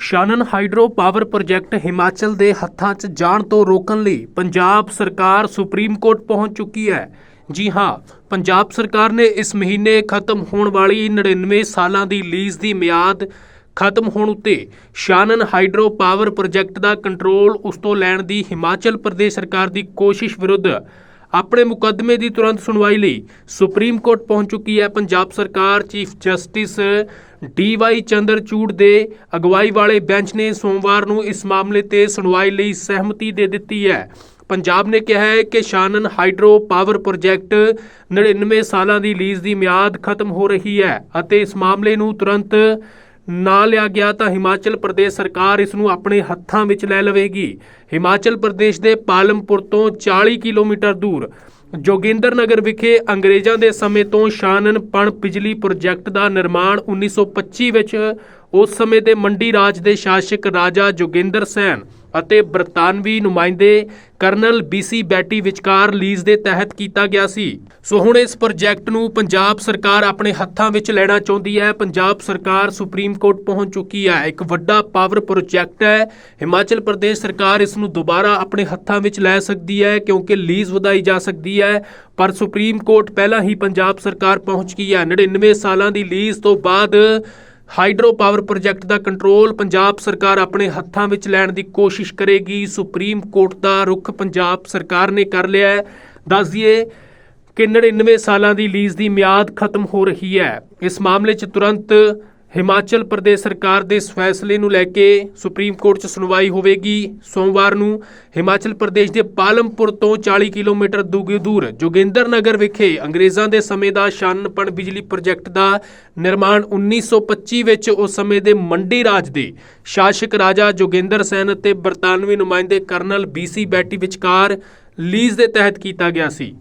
Shanan hydro power project Himachal ਦੇ ਹੱਥਾਂ 'ਚ ਜਾਣ ਤੋਂ ਰੋਕਣ ਲਈ ਪੰਜਾਬ ਸਰਕਾਰ ਸੁਪਰੀਮ ਕੋਰਟ ਪਹੁੰਚ ਚੁੱਕੀ ਹੈ। ਜੀ ਹਾਂ, ਪੰਜਾਬ ਸਰਕਾਰ ਨੇ ਇਸ ਮਹੀਨੇ ਖਤਮ ਹੋਣ ਵਾਲੀ 99 ਸਾਲਾਂ ਦੀ ਲੀਜ਼ ਦੀ ਮਿਆਦ ਖਤਮ ਹੋਣ ਉੱਤੇ ਸ਼ਾਨਨ ਹਾਈਡਰੋ ਪਾਵਰ ਪ੍ਰੋਜੈਕਟ ਦਾ ਕੰਟਰੋਲ ਉਸ ਤੋਂ ਲੈਣ ਦੀ ਹਿਮਾਚਲ ਪ੍ਰਦੇਸ਼ ਸਰਕਾਰ ਦੀ ਕੋਸ਼ਿਸ਼ ਵਿਰੁੱਧ ਆਪਣੇ ਮੁਕੱਦਮੇ ਦੀ ਤੁਰੰਤ ਸੁਣਵਾਈ ਲਈ ਸੁਪਰੀਮ ਕੋਰਟ ਪਹੁੰਚ ਚੁੱਕੀ ਹੈ। ਪੰਜਾਬ ਸਰਕਾਰ chief justice D Y Chandrachud ਦੇ ਅਗਵਾਈ ਵਾਲੇ ਬੈਂਚ ਨੇ ਸੋਮਵਾਰ ਨੂੰ ਇਸ ਮਾਮਲੇ ਤੇ ਸੁਣਵਾਈ ਲਈ ਸਹਿਮਤੀ ਦੇ ਦਿੱਤੀ ਹੈ। ਪੰਜਾਬ ਨੇ ਕਿਹਾ ਹੈ ਕਿ ਸ਼ਾਨਨ ਹਾਈਡਰੋ ਪਾਵਰ ਪ੍ਰੋਜੈਕਟ 99 ਸਾਲਾਂ ਦੀ ਲੀਜ਼ ਦੀ ਮਿਆਦ ਖਤਮ ਹੋ ਰਹੀ ਹੈ ਅਤੇ ਇਸ ਮਾਮਲੇ ਨੂੰ ਤੁਰੰਤ ਨਾ ਲਿਆ ਗਿਆ ਤਾਂ ਹਿਮਾਚਲ ਪ੍ਰਦੇਸ਼ ਸਰਕਾਰ ਇਸ ਨੂੰ ਆਪਣੇ ਹੱਥਾਂ ਵਿੱਚ ਲੈ ਲਵੇਗੀ। ਹਿਮਾਚਲ ਪ੍ਰਦੇਸ਼ ਦੇ ਪਾਲਮਪੁਰ ਤੋਂ 40 ਕਿਲੋਮੀਟਰ ਦੂਰ। ਜੋਗਿੰਦਰ ਨਗਰ ਵਿਖੇ ਅੰਗਰੇਜ਼ਾਂ ਦੇ ਸਮੇਂ ਤੋਂ ਸ਼ਾਨਨ ਪਣ ਬਿਜਲੀ ਪ੍ਰੋਜੈਕਟ ਦਾ ਨਿਰਮਾਣ 1925 ਵਿੱਚ, ਉਸ ਸਮੇਂ ਦੇ ਮੰਡੀ ਰਾਜ ਦੇ ਸ਼ਾਸਕ ਰਾਜਾ ਜੋਗਿੰਦਰ ਸੈਨ ਅਤੇ ਬਰਤਾਨਵੀ ਨੁਮਾਇੰਦੇ ਕਰਨਲ ਬੀਸੀ ਬੈਟੀ ਵਿਚਕਾਰ ਲੀਜ਼ ਦੇ ਤਹਿਤ ਕੀਤਾ ਗਿਆ ਸੀ। ਸੋ ਹੁਣ ਇਸ ਪ੍ਰੋਜੈਕਟ ਨੂੰ ਪੰਜਾਬ ਸਰਕਾਰ ਆਪਣੇ ਹੱਥਾਂ ਵਿੱਚ ਲੈਣਾ ਚਾਹੁੰਦੀ ਹੈ। ਪੰਜਾਬ ਸਰਕਾਰ ਸੁਪਰੀਮ ਕੋਰਟ ਪਹੁੰਚ ਚੁੱਕੀ ਹੈ। ਇੱਕ ਵੱਡਾ ਪਾਵਰ ਪ੍ਰੋਜੈਕਟ ਹੈ। ਹਿਮਾਚਲ ਪ੍ਰਦੇਸ਼ ਸਰਕਾਰ ਇਸ ਨੂੰ ਦੁਬਾਰਾ ਆਪਣੇ ਹੱਥਾਂ ਵਿੱਚ ਲੈ ਸਕਦੀ ਹੈ ਕਿਉਂਕਿ ਲੀਜ਼ ਵਧਾਈ ਜਾ ਸਕਦੀ ਹੈ। ਪਰ ਸੁਪਰੀਮ ਕੋਰਟ ਪਹਿਲਾਂ ਹੀ ਪੰਜਾਬ ਸਰਕਾਰ ਪਹੁੰਚ ਗਈ ਹੈ। 99 ਸਾਲਾਂ ਦੀ ਲੀਜ਼ ਤੋਂ ਬਾਅਦ ਹਾਈਡਰੋ ਪਾਵਰ ਪ੍ਰੋਜੈਕਟ ਦਾ ਕੰਟਰੋਲ ਪੰਜਾਬ ਸਰਕਾਰ ਆਪਣੇ ਹੱਥਾਂ ਵਿੱਚ ਲੈਣ ਦੀ ਕੋਸ਼ਿਸ਼ ਕਰੇਗੀ। ਸੁਪਰੀਮ ਕੋਰਟ ਦਾ ਰੁਖ ਪੰਜਾਬ ਸਰਕਾਰ ਨੇ ਕਰ ਲਿਆ ਹੈ। ਦੱਸ ਦਈਏ ਕਿ 99 ਸਾਲਾਂ ਦੀ ਲੀਜ਼ ਦੀ ਮਿਆਦ ਖਤਮ ਹੋ ਰਹੀ ਹੈ। ਇਸ ਮਾਮਲੇ 'ਚ ਤੁਰੰਤ ਹਿਮਾਚਲ ਪ੍ਰਦੇਸ਼ ਸਰਕਾਰ ਦੇ ਇਸ ਫੈਸਲੇ ਨੂੰ ਲੈ ਕੇ ਸੁਪਰੀਮ ਕੋਰਟ 'ਚ ਸੁਣਵਾਈ ਹੋਵੇਗੀ। ਸੋਮਵਾਰ ਨੂੰ ਹਿਮਾਚਲ ਪ੍ਰਦੇਸ਼ ਦੇ ਪਾਲਮਪੁਰ ਤੋਂ 40 ਕਿਲੋਮੀਟਰ ਦੂਰ ਦੂਰ ਜੋਗਿੰਦਰ ਨਗਰ ਵਿਖੇ ਅੰਗਰੇਜ਼ਾਂ ਦੇ ਸਮੇਂ ਦਾ ਸ਼ਾਨਪਣ ਬਿਜਲੀ ਪ੍ਰੋਜੈਕਟ ਦਾ ਨਿਰਮਾਣ 1925 ਵਿੱਚ ਉਸ ਸਮੇਂ ਦੇ ਮੰਡੀ ਰਾਜ ਦੇ ਸ਼ਾਸਕ ਰਾਜਾ ਜੋਗਿੰਦਰ ਸੈਨ ਅਤੇ ਬਰਤਾਨਵੀ ਨੁਮਾਇੰਦੇ ਕਰਨਲ ਬੀਸੀ ਬੈਟੀ ਵਿਚਕਾਰ ਲੀਜ਼ ਦੇ ਤਹਿਤ ਕੀਤਾ ਗਿਆ ਸੀ।